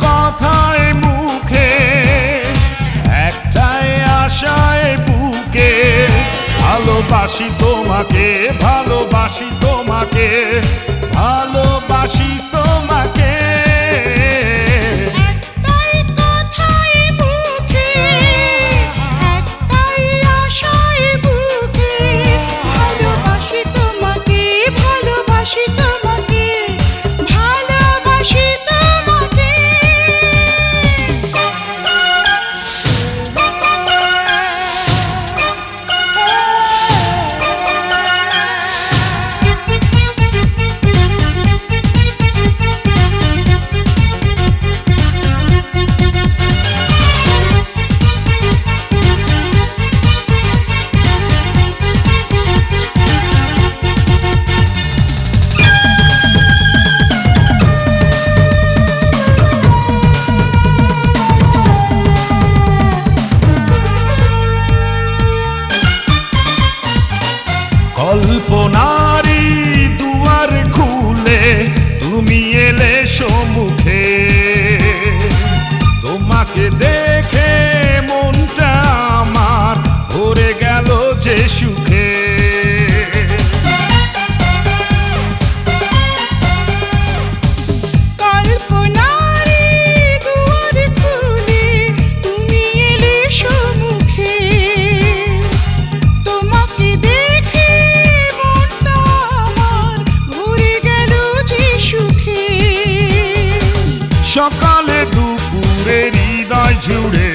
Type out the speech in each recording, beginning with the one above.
কথায় মুখে আশায় ভালোবাসি তোমাকে ভালোবাসি তোমাকে ভালোবাসি no জুড়ে।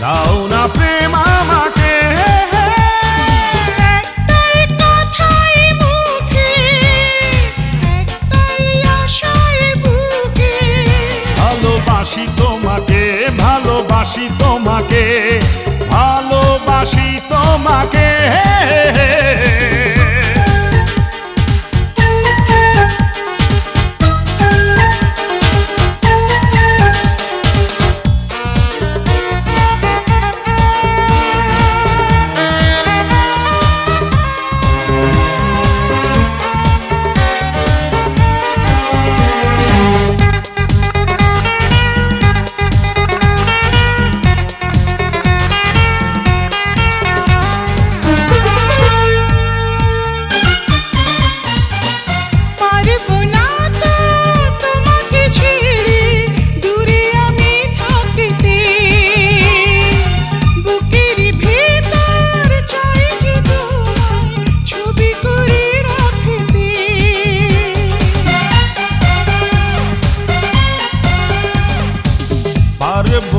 দাও না প্রেম আমাকে। ভালোবাসি তোমাকে ভালোবাসি তোমাকে। arriba.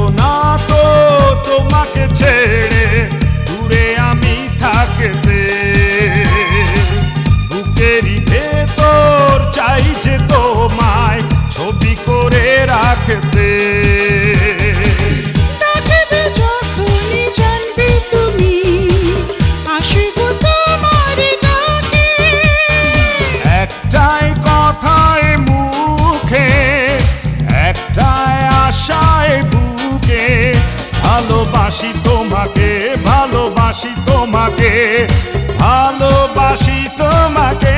তোমাকে ভালোবাসি তোমাকে ভালোবাসি তোমাকে।